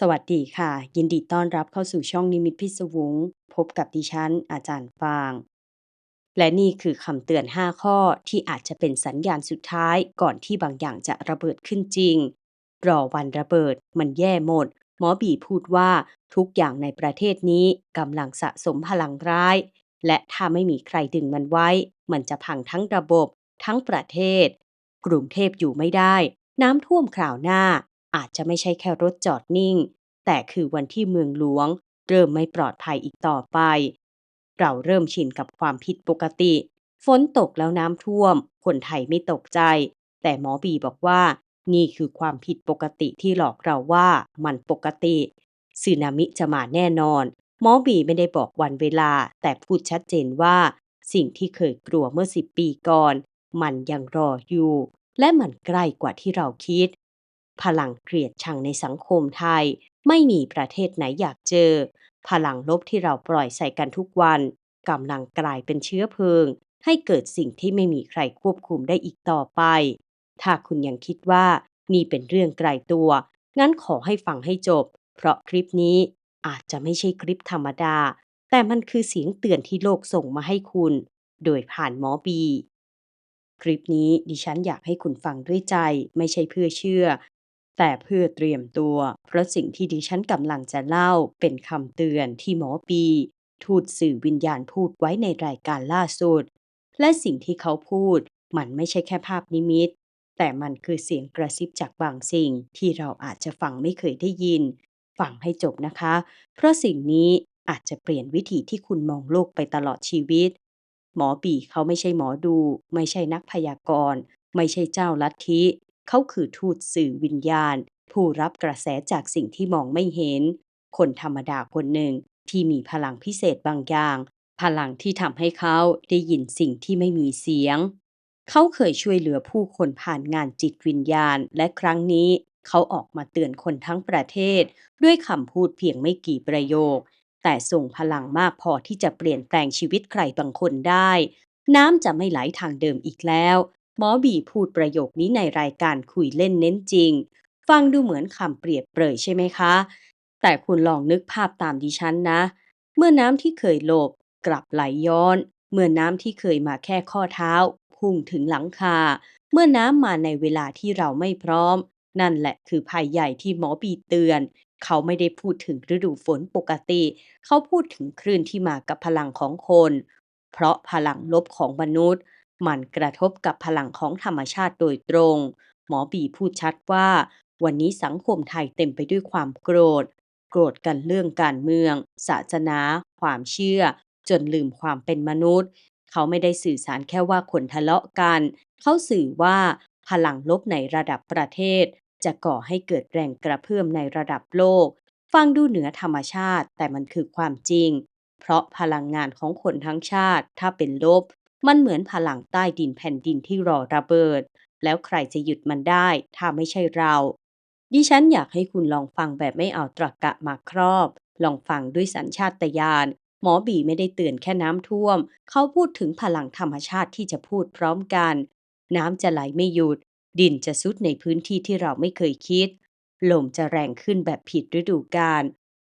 สวัสดีค่ะ ยินดีต้อนรับเข้าสู่ช่องนิมิตพิศวงพบกับดิฉัน อาจารย์ฟาง และนี่คือคำเตือน 5 ข้อที่อาจจะเป็นสัญญาณสุดท้ายก่อนที่บางอย่างจะระเบิดขึ้นจริง รอวันระเบิด มันแย่หมด หมอบีพูดว่าทุกอย่างในประเทศนี้กำลังสะสมพลังร้าย และถ้าไม่มีใครดึงมันไว้ มันจะพังทั้งระบบ ทั้งประเทศ กรุงเทพอยู่ไม่ได้ น้ำท่วมคราวหน้า อาจจะไม่ใช่แค่รถจอดนิ่ง แต่คือวันที่เมืองหลวง เริ่มไม่ปลอดภัยอีกต่อไป เราเริ่มชินกับความผิดปกติ ฝนตกแล้วน้ำท่วม คนไทยไม่ตกใจ แต่หมอบีบอกว่า นี่คือความผิดปกติที่หลอกเราว่ามันปกติสึนามิจะมาแน่นอน หมอบีไม่ได้บอกวันเวลา แต่พูดชัดเจนว่า สิ่งที่เคยกลัวเมื่อสิบปีก่อน มันยังรออยู่ และมันใกล้กว่าที่เราคิด พลังเกลียดชังในสังคมไทย ไม่มีประเทศไหนอยากเจอ พลังลบที่เราปล่อยใส่กันทุกวันกำลังกลายเป็นเชื้อเพลิง ให้เกิดสิ่งที่ไม่มีใครควบคุมได้อีกต่อไป ถ้าคุณยังคิดว่านี่เป็นเรื่องไกลตัว งั้นขอให้ฟังให้จบ เพราะคลิปนี้อาจจะไม่ใช่คลิปธรรมดา แต่มันคือเสียงเตือนที่โลกส่งมาให้คุณ โดยผ่านหมอบีคลิปนี้ดิฉันอยากให้คุณฟังด้วยใจ ไม่ใช่เพื่อเชื่อ แต่เพื่อเตรียมตัว เพราะสิ่งที่ดิฉันกำลังจะเล่าเป็นคำเตือนที่หมอปี ทูตสื่อวิญญาณพูดไว้ในรายการล่าสุด และสิ่งที่เขาพูด มันไม่ใช่แค่ภาพนิมิต แต่มันคือเสียงกระซิบจากบางสิ่งที่เราอาจจะฟังไม่เคยได้ยิน ฟังให้จบนะคะ เพราะสิ่งนี้อาจจะเปลี่ยนวิธีที่คุณมองโลกไปตลอดชีวิต หมอปีเขาไม่ใช่หมอดู ไม่ใช่นักพยากรณ์ ไม่ใช่เจ้าลัทธิ เขาคือทูตสื่อวิญญาณ ผู้รับกระแสจากสิ่งที่มองไม่เห็น คนธรรมดาคนหนึ่งที่มีพลังพิเศษบางอย่าง พลังที่ทำให้เขาได้ยินสิ่งที่ไม่มีเสียง เขาเคยช่วยเหลือผู้คนผ่านงานจิตวิญญาณ และครั้งนี้เขาออกมาเตือนคนทั้งประเทศ ด้วยคำพูดเพียงไม่กี่ประโยค แต่ส่งพลังมากพอที่จะเปลี่ยนแปลงชีวิตใครบางคนได้ น้ำจะไม่ไหลทางเดิมอีกแล้ว หมอบีพูดประโยคนี้ในรายการคุยเล่นเน้นจริง ฟังดูเหมือนคำเปรียบเปรยใช่ไหมคะ แต่คุณลองนึกภาพตามดิฉันนะ เมื่อน้ำที่เคยหลบ กลับไหลย้อน เมื่อน้ำที่เคยมาแค่ข้อเท้า พุ่งถึงหลังคา เมื่อน้ำมาในเวลาที่เราไม่พร้อม นั่นแหละคือภัยใหญ่ที่หมอบีเตือน เขาไม่ได้พูดถึงฤดูฝนปกติ เขาพูดถึงคลื่นที่มากับพลังของคน เพราะพลังลบของมนุษย์ มันกระทบกับพลังของธรรมชาติโดยตรง หมอบีพูดชัดว่า วันนี้สังคมไทยเต็มไปด้วยความโกรธ โกรธกันเรื่องการเมือง ศาสนา ความเชื่อ จนลืมความเป็นมนุษย์ เขาไม่ได้สื่อสารแค่ว่าคนทะเลาะกัน เขาสื่อว่าพลังลบในระดับประเทศ จะก่อให้เกิดแรงกระเพื่อมในระดับโลก ฟังดูเหนือธรรมชาติแต่มันคือความจริง เพราะพลังงานของคนทั้งชาติถ้าเป็นลบ มันเหมือนพลังใต้ดินแผ่นดินที่รอระเบิด แล้วใครจะหยุดมันได้ ถ้าไม่ใช่เรา ดิฉันอยากให้คุณลองฟังแบบไม่เอาตรรกะมาครอบ ลองฟังด้วยสัญชาตญาณหมอบีไม่ได้เตือนแค่น้ำท่วม เขาพูดถึงพลังธรรมชาติที่จะพูดพร้อมกัน น้ำจะไหลไม่หยุด ดินจะซุดในพื้นที่ที่เราไม่เคยคิด ลมจะแรงขึ้นแบบผิดฤดูกาล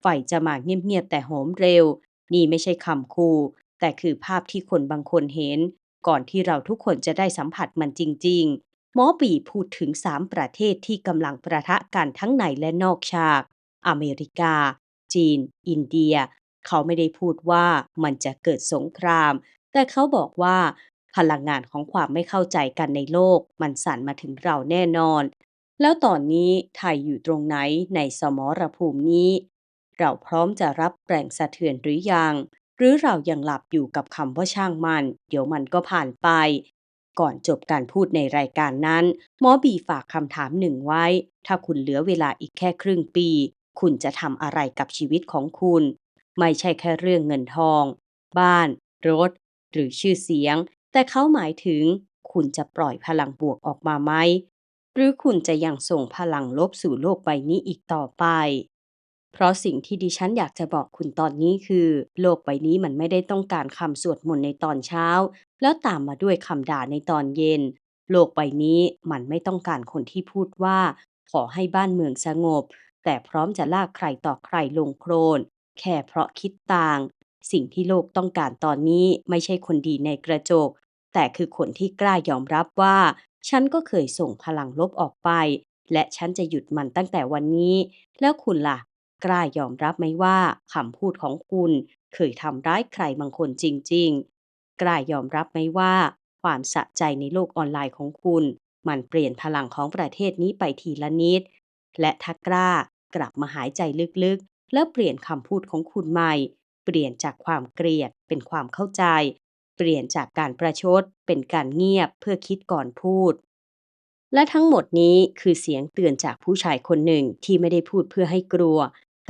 ไฟจะมาเงียบๆแต่โหมเร็ว นี่ไม่ใช่คำคู แต่คือภาพที่คนบางคนเห็น ก่อนที่เราทุกคนจะได้สัมผัสมันจริง ๆ หมอปีพูดถึง3ประเทศที่กำลังประทะกันทั้งในและนอกฉาก อเมริกา จีน อินเดีย เขาไม่ได้พูดว่ามันจะเกิดสงคราม แต่เขาบอกว่า พลังงานของความไม่เข้าใจกันในโลก มันสั่นมาถึงเราแน่นอน แล้วตอนนี้ไทยอยู่ตรงไหนในสมรภูมินี้ เราพร้อมจะรับแรงสะเทือนหรือยัง หรือเรายังหลับอยู่กับคำว่าช่างมัน เดี๋ยวมันก็ผ่านไป ก่อนจบการพูดในรายการนั้น หมอบีฝากคำถามหนึ่งไว้ ถ้าคุณเหลือเวลาอีกแค่ครึ่งปี คุณจะทำอะไรกับชีวิตของคุณ ไม่ใช่แค่เรื่องเงินทอง บ้าน รถ หรือชื่อเสียง แต่เขาหมายถึง คุณจะปล่อยพลังบวกออกมาไหมหรือคุณจะยังส่งพลังลบสู่โลกใบนี้อีกต่อไป เพราะสิ่งที่ดิฉันอยากจะบอกคุณตอนนี้คือ โลกใบนี้มันไม่ได้ต้องการคำสวดมนต์ในตอนเช้า แล้วตามมาด้วยคำด่าในตอนเย็น โลกใบนี้มันไม่ต้องการคนที่พูดว่า ขอให้บ้านเมืองสงบ แต่พร้อมจะลากใครต่อใครลงโคลนแค่เพราะคิดต่าง สิ่งที่โลกต้องการตอนนี้ไม่ใช่คนดีในกระจก แต่คือคนที่กล้ายอมรับว่า ฉันก็เคยส่งพลังลบออกไปและฉันจะหยุดมันตั้งแต่วันนี้ แล้วคุณล่ะ กล้ายอมรับไหมว่าคำพูดของคุณเคยทำร้ายใครบางคนจริง ๆ กล้ายอมรับไหมว่า ความสะใจในโลกออนไลน์ของคุณ มันเปลี่ยนพลังของประเทศนี้ไปทีละนิด และถ้ากล้ากลับมาหายใจลึกๆ แล้วเปลี่ยนคำพูดของคุณใหม่ เปลี่ยนจากความเกลียดเป็นความเข้าใจ เปลี่ยนจากการประชด เป็นการเงียบเพื่อคิดก่อนพูดและทั้งหมดนี้คือเสียงเตือนจากผู้ชายคนหนึ่งที่ไม่ได้พูดเพื่อให้กลัว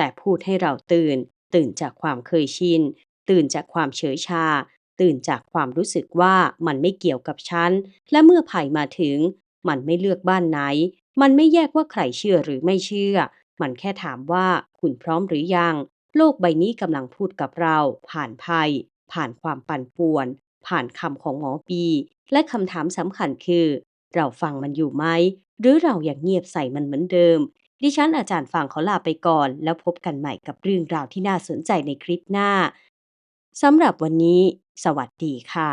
แต่พูดให้เราตื่น ตื่นจากความเคยชิน ตื่นจากความเฉยชา ตื่นจากความรู้สึกว่ามันไม่เกี่ยวกับฉัน และเมื่อภัยมาถึง มันไม่เลือกบ้านไหน มันไม่แยกว่าใครเชื่อหรือไม่เชื่อ มันแค่ถามว่าคุณพร้อมหรือยัง โลกใบนี้กำลังพูดกับเรา ผ่านภัย ผ่านความปั่นป่วน ผ่านคำของหมอบีและคำถามสำคัญคือ เราฟังมันอยู่ไหม หรือเราอยังเงียบใส่มันเหมือนเดิม ดิฉันอาจารย์ฟังขอลาไปก่อน แล้วพบกันใหม่กับเรื่องราวที่น่าสนใจในคลิปหน้าสำหรับวันนี้ สวัสดีค่ะ